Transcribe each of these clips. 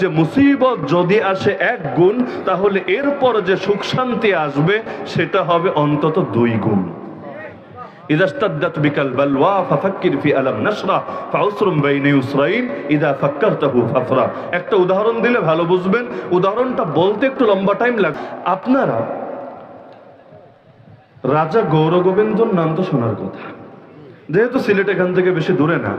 যে মুসিবত যদি আসে এক গুণ তাহলে এরপর যে সুখ শান্তি আসবে সেটা হবে অন্তত দুই গুণ إذا اشتدت بك البلوى ففكر في ألم نشرح فعسر بين يسرين إذا فكرته ففرح একটা উদাহরণ দিলে ভালো বুঝবেন উদাহরণটা বলতে একটু লম্বা টাইম লাগ আপনারা রাজা গৌর গোবিন্দর নাম তো শোনার কথা যেহেতু সিলেট এখান থেকে বেশি দূরে না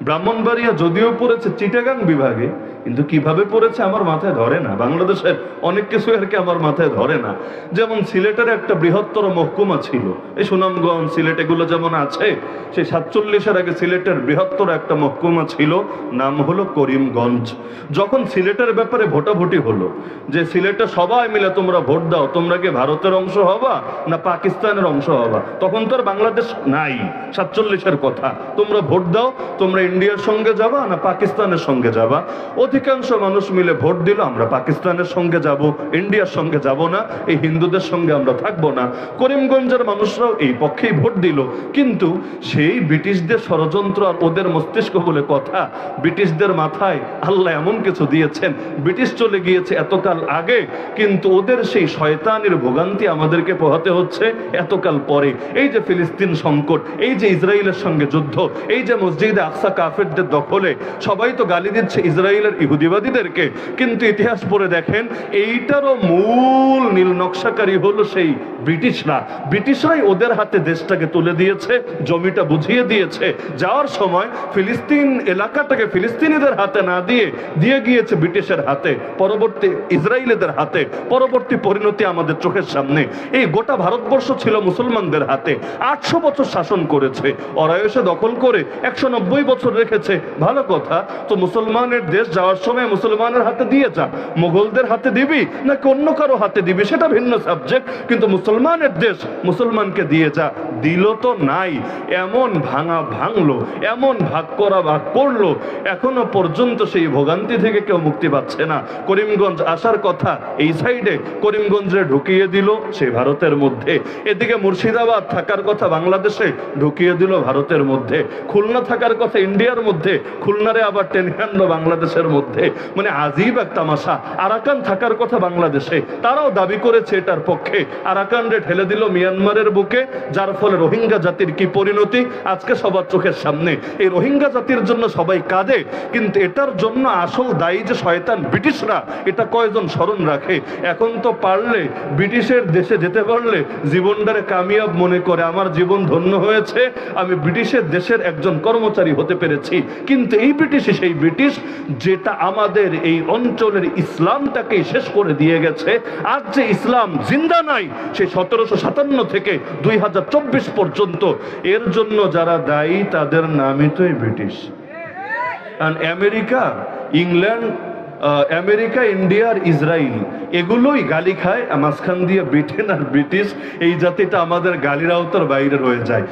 ব্রাহ্মণবাড়িয়া যদিও পড়েছে চিটাগাং বিভাগে, কিন্তু কীভাবে পড়েছে আমার মাথায় ধরে না। বাংলাদেশের অনেক কিছু আর কি আমার মাথায় ধরে না। যেমন সিলেটের একটা বৃহত্তর মহকুমা ছিল, এই সুনামগঞ্জ সিলেট, এগুলো যেমন আছে, সেই সাতচল্লিশের আগে সিলেটের বৃহত্তর একটা মহকুমা ছিল, নাম হলো করিমগঞ্জ। যখন সিলেটের ব্যাপারে ভোটাভুটি হলো, যে সিলেটে সবাই মিলে তোমরা ভোট দাও, তোমরা কি ভারতের অংশ হবা না পাকিস্তানের অংশ হবা? তখন তো আর বাংলাদেশ নাই, সাতচল্লিশের কথা। তোমরা ভোট দাও, তোমরা ইন্ডিয়ার সঙ্গে যাবা না পাকিস্তানের সঙ্গে যাবা? অধিকাংশ মানুষ মিলে ভোট দিল, আমরা পাকিস্তানের সঙ্গে যাব, ইন্ডিয়ার সঙ্গে যাব না, এই হিন্দুদের সঙ্গে আমরা থাকব না। করিমগঞ্জের মানুষরাও এই পক্ষেই ভোট দিল। কিন্তু সেই ব্রিটিশদের ষড়যন্ত্র আর ওদের মস্তিষ্ক বলে কথা, ব্রিটিশদের মাথায় আল্লাহ এমন কিছু দিয়েছেন, ব্রিটিশ চলে গিয়েছে এতকাল আগে, কিন্তু ওদের সেই শয়তানের ভোগান্তি আমাদেরকে পোহাতে হচ্ছে এতকাল পরে। এই যে ফিলিস্তিন সংকট, এই যে ইসরায়েলের সঙ্গে যুদ্ধ, এই যে মসজিদে আকসা কাফেরদের দখলে সবাই তো গালি দিচ্ছে ইসরায়েলের ইহুদিবাদীদেরকে। কিন্তু ইতিহাস পড়ে দেখেন, এইটারও মূল নীল নকশাকারী হলো সেই ব্রিটিশরা। ব্রিটিশরাই ওদের হাতে দেশটাকে তুলে দিয়েছে, জমিটা বুঝিয়ে দিয়েছে। যাওয়ার সময় ফিলিস্তিন এলাকাটাকে ফিলিস্তিনিদের হাতে না দিয়ে দিয়ে গিয়েছে ব্রিটিশের হাতে, পরবর্তী ইসরায়েলিদের হাতে, পরবর্তী পরিণতি আমাদের চোখের সামনে। এই গোটা ভারতবর্ষ ছিল মুসলমানদের হাতে। আটশো বছর শাসন করেছে, ওরা এসে দখল করে একশো নব্বই বছর রেখেছে। ভালো কথা, তো মুসলমানের দেশ যাওয়ার সময় মুসলমানের হাতে দিয়ে যা। মুঘলদের হাতে দিবি নাকি অন্য কারও হাতে দিবি, সেটা ভিন্ন সাবজেক্ট কিন্তু মুসলমানের দেশ মুসলমানকে দিয়ে যা। দিল তো নাই, এমন ভাঙা ভাঙলো, এমন ভাগ করা ভাগ করল, এখনও পর্যন্ত সেই ভোগান্তি থেকে কেউ মুক্তি পাচ্ছে না। করিমগঞ্জ আসার কথা এই সাইডে করিমগঞ্জে ঢুকিয়ে দিল সেই ভারতের মধ্যে। এদিকে মুর্শিদাবাদ থাকার কথা বাংলাদেশে ঢুকিয়ে দিল ভারতের মধ্যে। খুলনা থাকার কথা ইন্ডিয়ার মধ্যে, খুলনারে আবার টেনে আনলো বাংলাদেশের মধ্যে। মানে আজীব এক তামাশা আরাকান থাকার কথা বাংলাদেশে। তারাও দাবি করেছে এটার পক্ষে। আরাকান রে ঠেলে দিল মিয়ানমারের বুকে, যার ফলে রোহিঙ্গা জাতির কি পরিণতি? আজকে সবার চোখের সামনে। এই রোহিঙ্গা জাতির জন্য সবাই কাঁদে, কিন্তু এটার জন্য আসল দায়ী যে শয়তান ব্রিটিশরা, এটা কয়জন স্মরণ রাখে? এখন তো পারলে ব্রিটিশের দেশে যেতে পারলে জীবনটারে কামিয়াব মনে করে, আমার জীবন ধন্য হয়েছে, আমি ব্রিটিশের দেশের একজন কর্মচারী হতে পেরেছি। কিন্তু এই ব্রিটিশই সেই ব্রিটিশ, যেটা আমাদের এই অঞ্চলের ইসলামটাকে শেষ করে দিয়ে গেছে আজ যে ইসলাম জিন্দা নাই সেই সতেরোশো সাতান্ন থেকে দুই হাজার চব্বিশ পর্যন্ত, এর জন্য যারা দায়ী, তাদের নামই তো এই ব্রিটিশ। আর আমেরিকা, ইংল্যান্ড আমেরিকা, ইন্ডিয়া আর ইসরায়েল এগুলোই গালি খায়, মাঝখান দিয়ে ব্রিটেন আর ব্রিটিশ, এই জাতিটা আমাদের গালির আওতার বাইরে রয়ে যায়।